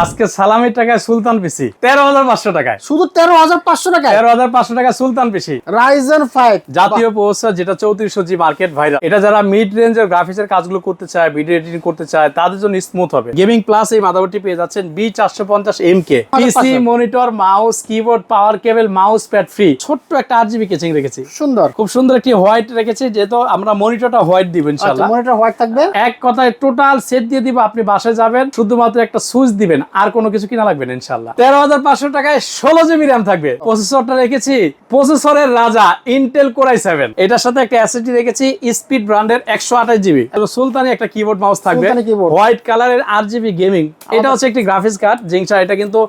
আজকে সালামির টাকায় সুলতান পিসি। তেরো হাজার পাঁচশো টাকায়। শুধু তেরো হাজার পাঁচশো টাকায়? তেরো হাজার পাঁচশো টাকা সুলতান পিসি। রাইজেন ফাইভ জাতীয় প্রসেসর যেটা চৌত্রিশশো জি মার্কেট ভাইরাল এটা যারা মিড রেঞ্জের গ্রাফিক্সের কাজগুলো করতে চায় ভিডিও এডিটিং করতে চায় তাদের জন্য স্মুথ হবে। গেমিং প্লাস এই মাদারবোর্ডটি পেয়ে যাচ্ছেন বি চারশো পঞ্চাশ M K PC monitor mouse keyboard power cable mouse pad free ছোট্ট একটা আট জিবি কেচিং রেখেছি। সুন্দর। খুব সুন্দর একটি হোয়াইট রেখেছি যেহেতু আমরা মনিটরটা হোয়াইট দিব ইনশাল্লাহ মনিটর হোয়াইট থাকবে? এক কথায় টোটাল সেট দিয়ে দিব আপনি বাসায় যাবেন শুধুমাত্র একটা সুইচ দিবেন। আর কোনো কিছু কিনা লাগবে না ইনশাল্লাহ তেরো হাজার পাঁচশো টাকায় ষোলো জিবি র্যাম থাকবে। প্রসেসরটা রেখেছি প্রসেসরের রাজা ইন্টেল কোরাই সেভেন এটার সাথে একটা অ্যাসিডি রেখেছি স্পিড ব্র্যান্ডের একশো আঠাশ জিবি। সুলতানি একটা কিবোর্ড মাউস থাকবে। হোয়াইট কালারের আট জিবি গেমিং এটা হচ্ছে একটি গ্রাফিক্স কার্ড জিংসা এটা কিন্তু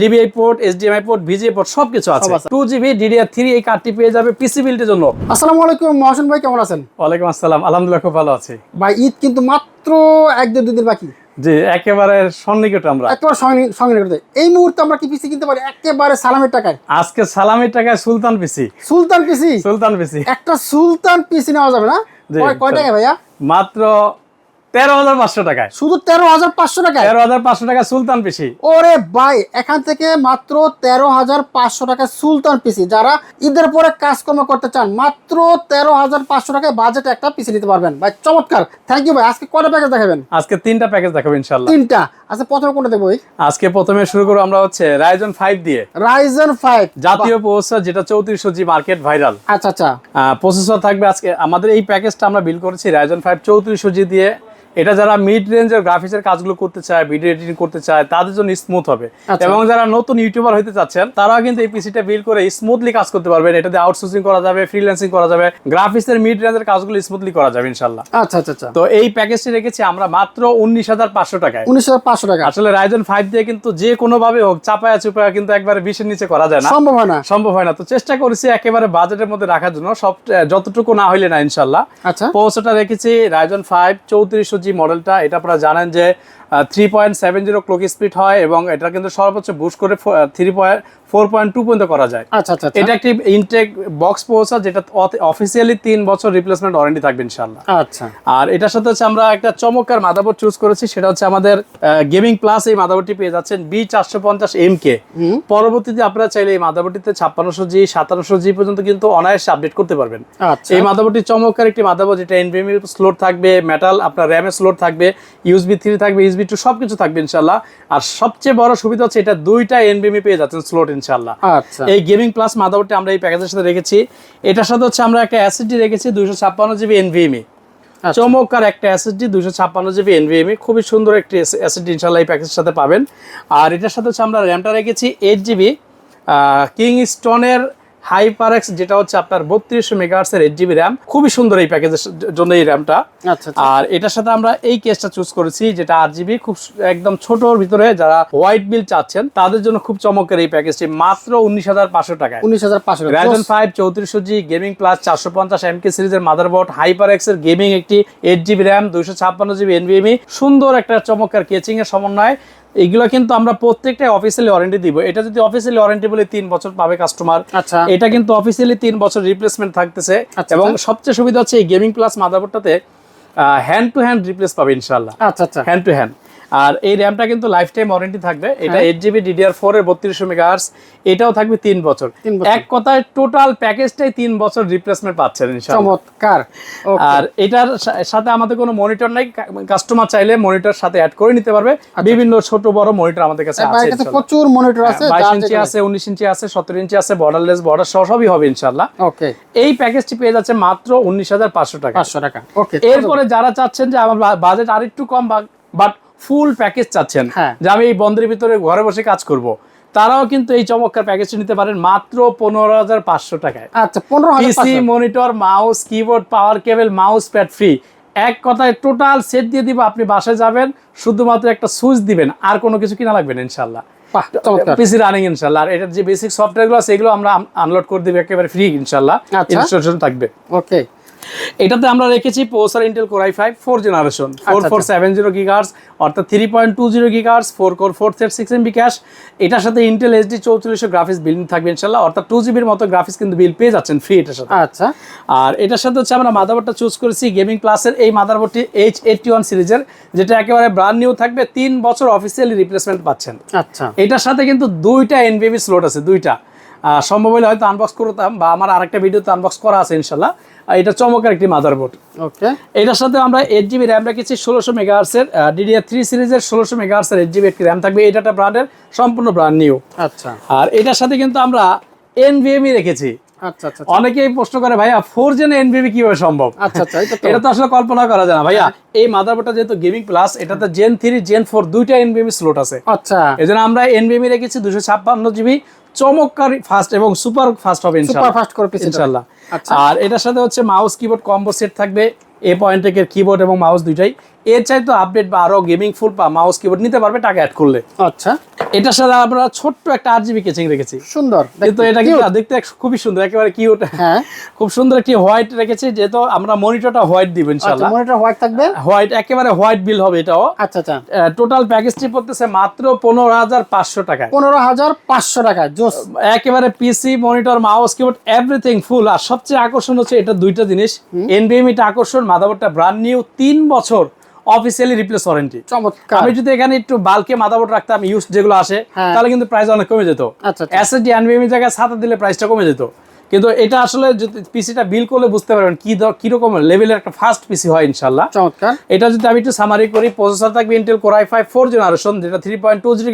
DVI port HDMI port VGA port সবকিছু আছে। টু জিবি ডিডিআর থ্রি এই কার্ডটি পেয়ে যাবে পিসি বিল্ডের জন্য। আসসালামু আলাইকুম মহাসেন ভাই কেমন আছেন? ওয়ালাইকুম আসসালাম আলহামদুলিল্লাহ খুব ভালো আছি। ভাই ঈদ কিন্তু মাত্র এক দেড় দুদিন বাকি। জি একেবারে সন্নিকট আমরা। একেবারে সন্নিকট এই মুহূর্তে আমরা কি পিসি কিনতে পারি? একেবারে সালামের টাকায়। আজকে সালামের টাকায় সুলতান পিসি সুলতান পিসি সুলতান পিসি একটা সুলতান পিসি নেওয়া যাবে না? কয় টাকা ভাইয়া? মাত্র তেরো হাজার পাঁচশো টাকায়। শুধু তেরো হাজার পাঁচশো টাকায়? তেরো হাজার পাঁচশো টাকা সুলতান পিসি। ওরে ভাই এখান থেকে মাত্র তেরো হাজার পাঁচশো টাকা সুলতান পিসি। যারা ঈদের পরে কাজকর্ম করতে চান মাত্র তেরো হাজার পাঁচশো টাকায় বাজেট একটা পিসি নিতে পারবেন। ভাই চমৎকার। থ্যাংক ইউ ভাই। আজকে কটা প্যাকেজ দেখাবেন? আজকে তিনটা প্যাকেজ দেখাবো ইনশাল্লাহ তিনটা। আচ্ছা প্রথমে কোনটা দেবো আজকে প্রথমে শুরু করব আমরা হচ্ছে রাইজন ফাইভ দিয়ে। রাইজেন ফাইভ জাতীয় প্রসেসর যেটা চৌত্রিশশো জি মার্কেট ভাইরাল আচ্ছা আচ্ছা। প্রসেসর থাকবে আজকে। আমাদের এই প্যাকেজটা আমরা বিল করেছি রাইজন ফাইভ চৌত্রিশশো জি দিয়ে। এটা যারা মিড রেঞ্জের গ্রাফিক্সের কাজগুলো করতে চায় ভিডিও এডিটিং করতে চায় তাদের জন্য স্মুথ হবে। আচ্ছা। এবং যারা নতুন ইউটিউবার হতে চাচ্ছেন তারাও কিন্তু এই পিসিটা বিল করে স্মুথলি কাজ করতে পারবেন। এটাতে আউটসোর্সিং করা যাবে ফ্রিল্যান্সিং করা যাবে গ্রাফিক্সের মিড রেঞ্জের কাজগুলো স্মুথলি করা যাবে ইনশাল্লাহ আচ্ছা আচ্ছা আচ্ছা। তো এই প্যাকেজটি রেখেছি আমরা মাত্র উনিশ হাজার পাঁচশো টাকায়। উনিশ হাজার পাঁচশো টাকা। আসলে রাইজন ফাইভ দিয়ে কিন্তু যে কোনো ভাবে হোক চাপায়া চুপায়া কিন্তু একবারে বিশের নিচে করা যায় না। সম্ভব হয় না। সম্ভব হয় না। তো চেষ্টা করেছি একেবারে বাজেটের মধ্যে রাখার জন্য। সব যতটুকু না হইলে না ইনশাল্লাহ আচ্ছা। পৌঁছটা রেখেছি রাইজন ফাইভ চৌত্রিশশো জি মডেলটা, এটা আপনারা জানেন যে three point seven zero clock speed হয় এবং এটা কিন্তু সর্বোচ্চ বুস্ট করে three point four point two পর্যন্ত করা যায়। আচ্ছা আচ্ছা আচ্ছা। এটা একটি ইনটেক বক্স পৌঁছা যেটা অফিসিয়ালি তিন বছর রিপ্লেসমেন্ট ওয়ারেন্টি থাকবে ইনশাল্লাহ আচ্ছা। আর এটার সাথে হচ্ছে আমরা একটা চমৎকার মাদাবোর্ড চুজ করেছি সেটা হচ্ছে আমাদের গেমিং প্লাস এই মাদাবোর্ডটি পেয়ে যাচ্ছেন বি চারশো পঞ্চাশ এম কে পরবর্তীতে আপনারা চাইলে এই মাদাবোর্ডটিতে ছাপ্পান্নশো জি সাতান্নশো জি পর্যন্ত কিন্তু অনায়াসে আপডেট করতে পারবেন। আচ্ছা। এই মাদাবোর্ডটি চমৎকার একটি মাদাবোর্ড যেটা এনভিএমি স্লোট থাকবে মেটাল আপনার র্যামের স্লোট থাকবে ইউএসবি থ্রি থাকবে ইউএসবি টু সবকিছু থাকবে ইনশাল্লাহ আর সবচেয়ে বড় সুবিধা হচ্ছে এটা দুইটা এনভিএমি পেয়ে যাচ্ছেন স্লোট ইনশাল্লাহ আচ্ছা। এই গেমিং প্লাস মাদারবোর্ডটি আমরা এই প্যাকেজের সাথে রেখেছি। এটার সাথে হচ্ছে আমরা একটা অ্যাসিডি রেখেছি দুইশো ছাপ্পান্ন জিবি এনভিএমি আচ্ছা। চমৎকার একটা অ্যাসিডি দুইশো ছাপ্পান্ন জিবি এনভিএমি খুবই সুন্দর একটি অ্যাসিডি ইনশাল্লাহ এই প্যাকেজের সাথে পাবেন। আর এটার সাথে হচ্ছে আমরা র্যামটা রেখেছি এইট জিবি কিং স্টোনের হাইপার এক্স যেটা হচ্ছে আপনার বত্রিশশো মেগাহার্সের এইট জিবি র্যাম খুবই সুন্দর এই প্যাকেজের জন্য এই র্যামটা আচ্ছা আচ্ছা। আর এটার সাথে আমরা এই কেসটা চুজ করেছি যেটা আট জিবি খুব একদম ছোটর ভিতরে যারা হোয়াইট বিল চাচ্ছেন তাদের জন্য খুব চমকের এই প্যাকেজটি মাত্র উনিশ হাজার পাঁচশো টাকায়। উনিশ হাজার পাঁচশো টাকা। রাইজন ফাইভ চৌত্রিশশো জি গেমিং প্লাস চারশো পঞ্চাশ এমকে সিরিজের মাদারবোর্ড হাইপার এক্সের গেমিং একটি এইট জিবি র্যাম দুইশো ছাপ্পান্ন জিবি এনভিএমই সুন্দর একটা চমৎকার কেচিং এর সমন্বয় এগুলো কিন্তু আমরা প্রত্যেকটা অফিসিয়ালি ওয়ারেন্টি দিব। এটা যদি অফিসিয়ালি ওয়ারেন্টি বলে তিন বছর পাবে কাস্টমার আচ্ছা। এটা কিন্তু অফিসিয়ালি তিন বছর রিপ্লেসমেন্ট থাকতেছে। আচ্ছা, এবং সবচেয়ে সুবিধা হচ্ছে এই গেমিং প্লাস মাদারবোর্ডটাতে হ্যান্ড টু হ্যান্ড রিপ্লেস পাবে ইনশাল্লাহ আচ্ছা আচ্ছা। হ্যান্ড টু হ্যান্ড আর এই র্যামটা কিন্তু লাইফ টাইম ওয়ারেন্টি থাকবে। এটা হ্যাঁ। এইট জিবি ডিডিআর ফোর এর বত্রিশশো মেগাহার্স এটাও থাকবে তিন বছর। এক কথায় টোটাল প্যাকেজটাই তিন বছর রিপ্লেসমেন্ট পাচ্ছেন চমৎকার। আর এটার সাথে আমাদের কোনো মনিটর নাই কাস্টমার চাইলে মনিটর সাথে অ্যাড করে নিতে পারবে। বিভিন্ন ছোট বড় মনিটর আমাদের কাছে আছে প্রচুর মনিটর আছে বাইশ ইঞ্চি আছে উনিশ ইঞ্চি আছে সতেরো ইঞ্চি আছে বর্ডারলেস বর্ডার সহ সবই হবে ইনশাল্লাহ ওকে এই প্যাকেজটি পেয়ে যাচ্ছে মাত্র উনিশ হাজার পাঁচশো টাকা। পাঁচশো টাকা। ওকে এরপরে যারা চাচ্ছেন যে আমার বাজেট আরেকটু কম বাট ফুল প্যাকেজ চাচ্ছেন হ্যাঁ। যে আমি এই বন্ধের ভিতরে ঘরে বসে কাজ করব। তারাও কিন্তু এই চমৎকার প্যাকেজটি নিতে পারেন মাত্র পনেরো হাজার পাঁচশো টাকায়। আচ্ছা পনেরো PC monitor mouse keyboard power cable mouse pad free এক কথায় টোটাল সেট দিয়ে দিব আপনি বাসায় যাবেন শুধুমাত্র একটা সুইচ দিবেন আর কোনো কিছু কিনা লাগবে না ইনশাল্লাহ পিসি রানিং ইনশাল্লাহ আর এটার যে বেসিক সফটওয়্যারগুলো আছে এগুলো আমরা আনলোড করে দিব একেবারে ফ্রি ইনশাল্লাহ আচ্ছা। ইনস্টলেশন থাকবে। ওকে এটাতে আমরা রেখেছি processor Intel core i five four generation four four seven zero gigahertz অর্থাৎ three point two zero gigahertz four core four thread six MB cache এটার সাথে ইন্টেল এইচডি চৌচল্লিশশো গ্রাফিক্স বিল থাকবে ইনশাল্লাহ অর্থাৎ টু জিবির মতো গ্রাফিক্স কিন্তু বিল পেয়ে যাচ্ছেন ফ্রি এটার সাথে। আচ্ছা। আর এটার সাথে হচ্ছে আমরা মাদারবোর্ডটা চুজ করেছি গেমিং প্লাসের এই মাদারবোর্ডটি এইচ এইটটি ওয়ান সিরিজের যেটা একেবারে ব্রান্ড নিউ থাকবে তিন বছর অফিসিয়ালি রিপ্লেসমেন্ট পাচ্ছেন। আচ্ছা। এটার সাথে কিন্তু দুইটা এনবিবি স্লট আছে দুইটা। সম্ভব হলে হয়তো আনবক্স করতাম বা আমার আরেকটা ভিডিওতে আনবক্স করা আছে ইনশাল্লাহ। এটা চমকের একটি মাদারবোর্ড ওকে এটার সাথে আমরা এইট জিবি র্যাম রেখেছি ষোলোশো মেগাহার্সের ডিডিআর থ্রি সিরিজের ষোলোশো মেগাহার্সের এইট জিবি একটি র্যাম থাকবে। এটা একটা ব্র্যান্ডের সম্পূর্ণ ব্র্যান্ড নিউ আচ্ছা। আর এটার সাথে কিন্তু আমরা এনভিএমই রেখেছি। আচ্ছা আচ্ছা অনেকেই প্রশ্ন করে ভাইয়া ফোর জেন এনভিএমি কীভাবে সম্ভব? আচ্ছা আচ্ছা এটা তো আসলে কল্পনা করা যায় না। ভাইয়া এই মাদারবোর্ডটা যেহেতু গেমিং প্লাস এটাতে জেন থ্রি জেন ফোর দুইটা স্লট আছে। আচ্ছা। আমরা রেখেছি দুশো ছাপ্পান্ন জিবি চমৎকার ফাস্ট এবং সুপার ফাস্ট হবে সুপার ফাস্ট করে পিস ইনশাল্লাহ আচ্ছা। আর এটার সাথে হচ্ছে মাউস কিবোর্ড কম্বো সেট থাকবে। এ পয়েন্টের কিবোর্ড এবং মাউস দুইটাই। এর চাইতে আপডেট বা আরও গেমিং ফুল বা মাউস কিবোর্ড নিতে পারবে টাকা অ্যাড করলে। আচ্ছা। এটার সাথে আমরা ছোট্ট একটা আট জিবি কেচিং রেখেছি। সুন্দর। কিন্তু এটা কিন্তু দেখতে খুবই সুন্দর একেবারে কিউট হ্যাঁ। খুব সুন্দর একটি হোয়াইট রেখেছি যেহেতু আমরা মনিটরটা হোয়াইট দিব আচ্ছা ইনশাল্লাহ মনিটর হোয়াইট থাকবে? হোয়াইট একেবারে হোয়াইট বিল হবে এটাও। আচ্ছা আচ্ছা। টোটাল প্যাকেজটি পড়তেছে মাত্র পনেরো হাজার পাঁচশো টাকায়। পনেরো হাজার পাঁচশো টাকা জোস। একেবারে PC monitor mouse keyboard everything full আর সবচেয়ে আকর্ষণ হচ্ছে এটা দুইটা জিনিস। এনবিএমইটা আকর্ষণ মাদাবোর্ডটা ব্র্যান্ড নিউ তিন বছর অফিসিয়ালি রিপ্লেস ওয়ারেন্টি চমৎকার। আমি যদি এখানে একটু বালকে মাদাবোর্ড রাখতাম ইউজ যেগুলো আসে হ্যাঁ। তাহলে কিন্তু প্রাইস অনেক কমে যেত। আচ্ছা আচ্ছা। এসএসডি এনবিএমই জায়গায় সাথে দিলে প্রাইসটা কমে যেত। কিন্তু এটা আসলে যদি পিসিটা বিল করলে বুঝতে পারবেন কি কীরকম লেভেলের একটা ফাস্ট পিসি হয় ইনশাল্লাহ চমৎকার। এটা যদি আমি একটু সামারি করি প্রসেসর থাকবে Intel core i five four generation যেটা three point two zero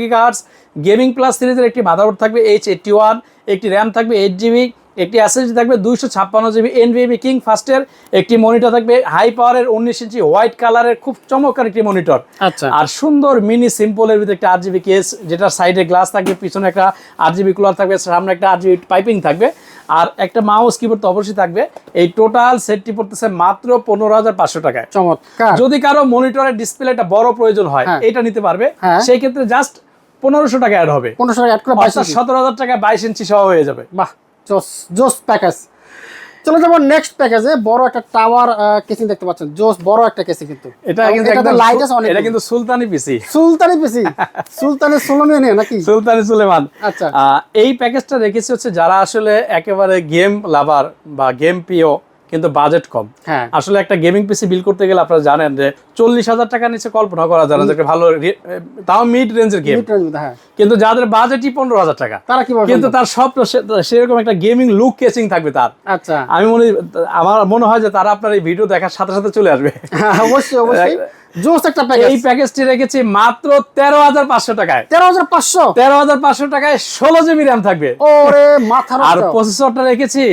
gaming plus সিরিজের একটি মাদারবোর্ড থাকবে এইচ এইটটি ওয়ান একটি র্যাম থাকবে এইট জিবি একটি এসএসডি থাকবে দুইশো ছাপ্পান্ন জিবি এনভিএমি কিং ফাস্টের একটি মনিটর থাকবে হাই পাওয়ারের উনিশ ইঞ্চি হোয়াইট কালারের খুব চমৎকার একটি মনিটর আচ্ছা। আর সুন্দর মিনি সিম্পলের ভিতরে একটা আট জিবি কেস যেটা সাইডে গ্লাস থাকবে পিছনে একটা আট জিবি কুলার থাকবে সামনে একটা আট জিবি পাইপিং থাকবে। আর একটা মাউস কিবোর্ড তো অবশ্যই থাকবে। এই টোটাল সেটটি পড়তেছে মাত্র পনেরো হাজার পাঁচশো টাকায়। চমৎকার। যদি কারও মনিটরের ডিসপ্লেটা বড় প্রয়োজন হয় হ্যাঁ। এটা নিতে পারবে। হ্যাঁ। সেই ক্ষেত্রে জাস্ট পনেরোশো টাকা অ্যাড হবে। পনেরোশো টাকা অ্যাড করে সতেরো হাজার টাকা বাইশ ইঞ্চি সহ হয়ে যাবে। বাহ। জোস জোস প্যাকেজ চলে যাব নেক্সট প্যাকেজে বড় একটা টাওয়ার কেসিং দেখতে পাচ্ছেন। জোস বড় একটা কেসিং কিন্তু। এটা কিন্তু এটা লাইট আছে অনেক এটা কিন্তু সুলতানি পিসি সুলতানি পিসি সুলতানি সুলমিয়া নিয়ে নাকি? সুলতানি সুলেমান। আচ্ছা। এই প্যাকেজটা রেখেছি হচ্ছে যারা আসলে একেবারে গেম লাভার বা গেম প্রিয় কিন্তু বাজেট কম। হ্যাঁ। আসলে একটা গেমিং পিসি বিল করতে গেলে আপনারা জানেন যে চল্লিশ হাজার টাকা নিচে কল্পনা করা যায় না যে ভালো তাও মিড রেঞ্জের গেম কিন্তু যাদের বাজেটই পনেরো হাজার টাকা তারা কি কিন্তু তার সব সেরকম একটা গেমিং লুক কেচিং থাকবে তার। আচ্ছা। আমি মনে আমার মনে হয় যে তারা আপনার এই ভিডিও দেখার সাথে সাথে চলে আসবে। হ্যাঁ, অবশ্যই অবশ্যই। জোস একটা প্যাকেজ এই প্যাকেজটি রেখেছি মাত্র তেরো হাজার পাঁচশো টাকায়। তেরো হাজার পাঁচশো? তেরো হাজার পাঁচশো টাকায় ষোলো জিবি র্যাম থাকবে। ওরে মাথা আর প্রসেসরটা রেখেছি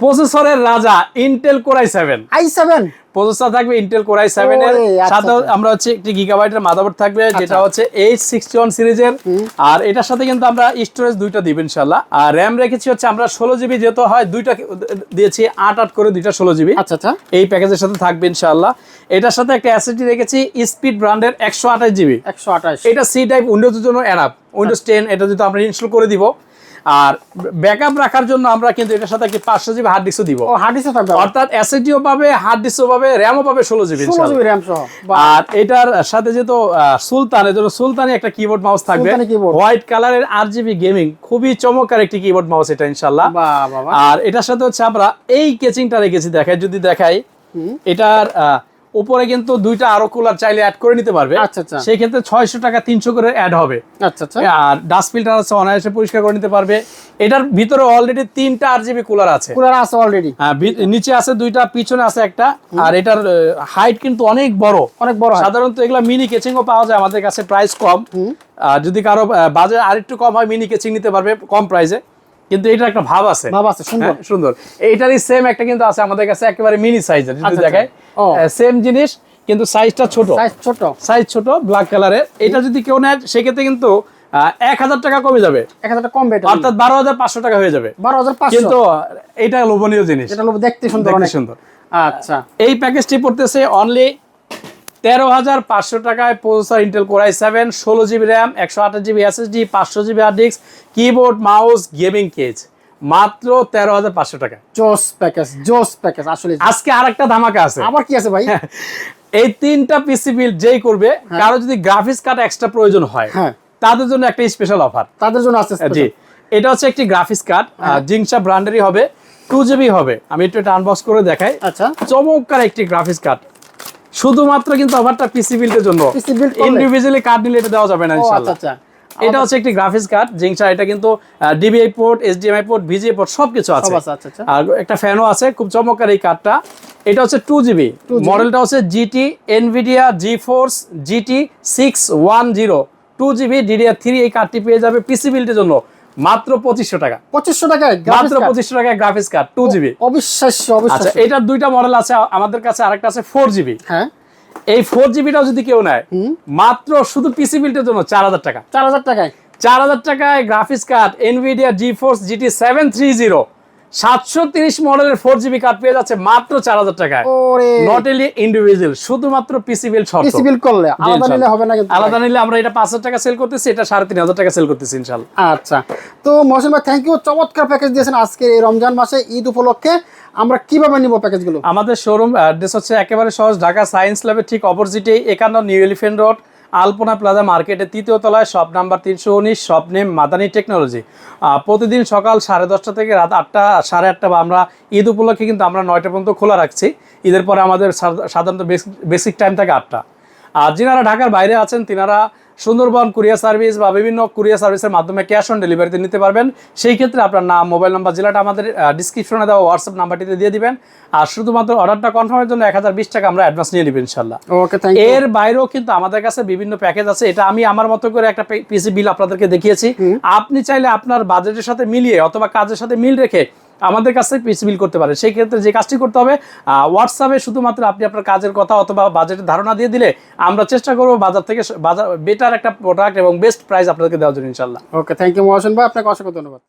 প্রসেসরের রাজা Intel core i seven I seven processor থাকবে ইন্টেল কোরাই সেভেন এর। আচ্ছা, সাথে আচ্ছা। আমরা হচ্ছে একটি গিগাবাইটের মাদারবোর্ড থাকবে যেটা হচ্ছে এইচ সিক্সটি ওয়ান সিরিজের। আর এটার সাথে কিন্তু আমরা স্টোরেজ দুইটা দিব ইনশাল্লাহ আর র্যাম রেখেছি হচ্ছে আমরা ষোলো জিবি যেহেতু হয় দুইটা দিয়েছি আট আট করে দুইটা ষোলো জিবি আচ্ছা আচ্ছা। এই প্যাকেজের সাথে থাকবে ইনশাল্লাহ এটার সাথে একটা অ্যাসিডি রেখেছি স্পিড ব্র্যান্ডের একশো আঠাশ জিবি একশো আঠাশ। এটা সি টাইপ উইন্ডোজের জন্য অ্যানাপ উইন্ডোজ টেন এটা যদি আমরা ইনস্টল করে দিব। আর ব্যাকআপ রাখার জন্য আমরা কিন্তু এটার সাথে একটি পাঁচশো জিবি হার্ড ডিস্কও দিব। ও হার্ড ডিস্ক থাকবে। অর্থাৎ এসএসডিও পাবে হার্ড ডিস্কও পাবে র্যামও পাবে ষোলো জিবি ষোলো জিবি র্যাম সহ আর এটার সাথে যেহেতু সুলতান এর জন্য সুলতানি একটা কিবোর্ড মাউস থাকবে। হোয়াইট কালারের আর জিবি গেমিং খুবই চমৎকার একটি কিবোর্ড মাউস এটা ইনশাল্লাহ। আর এটার সাথে হচ্ছে আমরা এই কেচিংটা রেখেছি দেখাই যদি দেখাই। এটার আহ, উপরে কিন্তু দুইটা আরও কুলার চাইলে অ্যাড করে নিতে পারবে। আচ্ছা, আচ্ছা। সেই ক্ষেত্রে ছয়শো টাকা তিনশো করে অ্যাড হবে। আচ্ছা আচ্ছা। আর ডাস্ট ফিল্টার আছে অনায়াসে পরিষ্কার করে নিতে পারবে। এটার ভিতরে অলরেডি তিনটা আর জিবি কুলার আছে। কুলার আছে অলরেডি হ্যাঁ, নিচে আছে দুইটা পিছনে আছে একটা। আর এটার হাইট কিন্তু অনেক বড়। অনেক বড় সাধারণত এগুলা মিনি কেচিংও পাওয়া যায় আমাদের কাছে প্রাইস কম। যদি কারও বাজেট আরেকটু কম হয় মিনি কেচিং নিতে পারবে কম প্রাইসে কিন্তু এটা একটা ভাব আছে। ভাব আছে সুন্দর। হ্যাঁ, সুন্দর। এইটারই সেম একটা কিন্তু আছে আমাদের কাছে একেবারে মিনি সাইজের যদি আচ্ছা, দেখায় সেম জিনিস কিন্তু সাইজটা ছোট। সাইজ ছোট। সাইজ ছোট ব্ল্যাক কালারের এটা যদি কেউ নেয় সেক্ষেত্রে কিন্তু এক হাজার টাকা কমে যাবে। এক হাজার টাকা কম বেটার অর্থাৎ বারো হাজার পাঁচশো টাকা হয়ে যাবে। বারো হাজার কিন্তু এটা লোভনীয় জিনিস। এটা দেখতে সুন্দর অনেক। সুন্দর। আচ্ছা। এই প্যাকেজটি পড়তেছে অনলি তেরো হাজার পাঁচশো টাকায় processor Intel core i seven ষোলো জিবি র্যাম একশো আঠাশ জিবি এসএসডি পাঁচশো GB hard disk keyboard mouse gaming case মাত্র তেরো হাজার পাঁচশো টাকা। জোস প্যাকেজ জোস প্যাকেজ আসলে। আজকে আর একটা ধামাকা আছে। আবার কি আছে ভাই? এই তিনটা পিসি বিল যেই করবে কারও যদি গ্রাফিক্স কার্ড এক্সট্রা প্রয়োজন হয় হ্যাঁ। তাদের জন্য একটা স্পেশাল অফার তাদের জন্য আছে জি। এটা হচ্ছে একটি গ্রাফিক্স কার্ড জিংসা ব্র্যান্ডেরই হবে। টু জিবি হবে। আমি একটু এটা আনবক্স করে দেখাই। আচ্ছা। চমৎকার একটি গ্রাফিক্স কার্ড শুধুমাত্র কিন্তু অফারটা পিসি বিল্ডের জন্য? ইন্ডিভিজুয়ালি কার্ড নিলে এটা দেওয়া যাবে না ও আচ্ছা ইনশাআল্লাহ। আচ্ছা এটা হচ্ছে একটি গ্রাফিক্স কার্ড জিংসা এটা কিন্তু DVI port HDMI port VGA port সবকিছু আছে। আচ্ছা, আচ্ছা। আর একটা ফ্যানও আছে খুব চমৎকার এই কার্ডটা এটা হচ্ছে টু জিবি মডেলটা হচ্ছে GT Nvidia GeForce GT six one zero two GB DDR three এই কার্ডটি পেয়ে যাবে পিসি বিল্ডের জন্য। মাত্র পঁচিশশো টাকা। পঁচিশশো টাকায় মাত্র পঁচিশশো টাকায় গ্রাফিক্স কার্ড টু জিবি অবিশ্বাস্য আচ্ছা এটার দুইটা মডেল আছে আমাদের কাছে আরেকটা আছে ফোর জিবি হ্যাঁ। এই ফোর জিবিটাও যদি কেউ নেয় মাত্র শুধু পিসি বিলটার জন্য চার হাজার টাকা। চার হাজার টাকায়? চার হাজার টাকায় graphics card Nvidia GeForce GT seven three zero সাতশো তিরিশ মডেলের ফোর জিবি কার্ড পেয়ে যাচ্ছে মাত্র চার হাজার টাকায়। ওরে। নট এলি ইন্ডিভিজুয়াল শুধুমাত্র পিসি বিল শর্ত পিসি বিল করলে আলাদা নিলে হবে না কিন্তু আলাদা নিলে আমরা এটা পাঁচ হাজার টাকা সেল করতেছি এটা সাড়ে তিন হাজার টাকা সেল করতেছি ইনশাল্লাহ। আচ্ছা। তো মহসিন ভাই থ্যাংক ইউ চমৎকার প্যাকেজ দিয়েছেন আজকে এই রমজান মাসে ঈদ উপলক্ষে। আমরা কীভাবে নিব প্যাকেজগুলো আমাদের শোরুম অ্যাড্রেস হচ্ছে একেবারে সহজ ঢাকা সায়েন্স ল্যাবের ঠিক অপোজিটে একান্ন new elephant road Alpana plaza মার্কেটের তৃতীয় তলায় শপ নাম্বার তিনশো উনিশ, শপ নেম মাদানি টেকনোলজি। প্রতিদিন সকাল সাড়ে দশটা থেকে রাত আটটা, সাড়ে আটটা বা আমরা ঈদ উপলক্ষে কিন্তু আমরা নয়টা পর্যন্ত খোলা রাখছি। ঈদের পরে আমাদের সাধারণত বেসিক টাইম থাকে আটটা। আর যিনারা ঢাকার বাইরে আছেন, তিনারা সুন্দরবন কুরিয়ার সার্ভিস বা বিভিন্ন কুরিয়ার সার্ভিসের মাধ্যমে ক্যাশ অন ডেলিভারিতে নিতে পারবেন। সেই ক্ষেত্রে আপনার নাম মোবাইল নাম্বার জেলাটা আমাদের ডিসক্রিপশনে দেওয়া হোয়াটসঅ্যাপ নাম্বারটিতে দিয়ে দিবেন। আর শুধুমাত্র অর্ডারটা কনফার্মের জন্য এক হাজার বিশ টাকা আমরা অ্যাডভান্স নিয়ে নেবেন ইনশাল্লাহ। ওকে থ্যাংক এর বাইরেও কিন্তু আমাদের কাছে বিভিন্ন প্যাকেজ আছে। এটা আমি আমার মতো করে একটা পিসি বিল আপনাদেরকে দেখিয়েছি। আপনি চাইলে আপনার বাজেটের সাথে মিলিয়ে অথবা কাজের সাথে মিল রেখে আমাদের কাছে পিসবিল করতে পারে। সেই ক্ষেত্রে যে কাজটি করতে হবে হোয়াটসঅ্যাপে শুধুমাত্র আপনি আপনার কাজের কথা অথবা বাজেটের ধারণা দিয়ে দিলে আমরা চেষ্টা করব বাজার থেকে বাজার বেটার একটা প্রোডাক্ট এবং বেস্ট প্রাইস আপনাদেরকে দেওয়ার জন্য ইনশাল্লাহ ওকে থ্যাংক ইউ মহাসন ভাই, আপনাকে অসংখ্য ধন্যবাদ।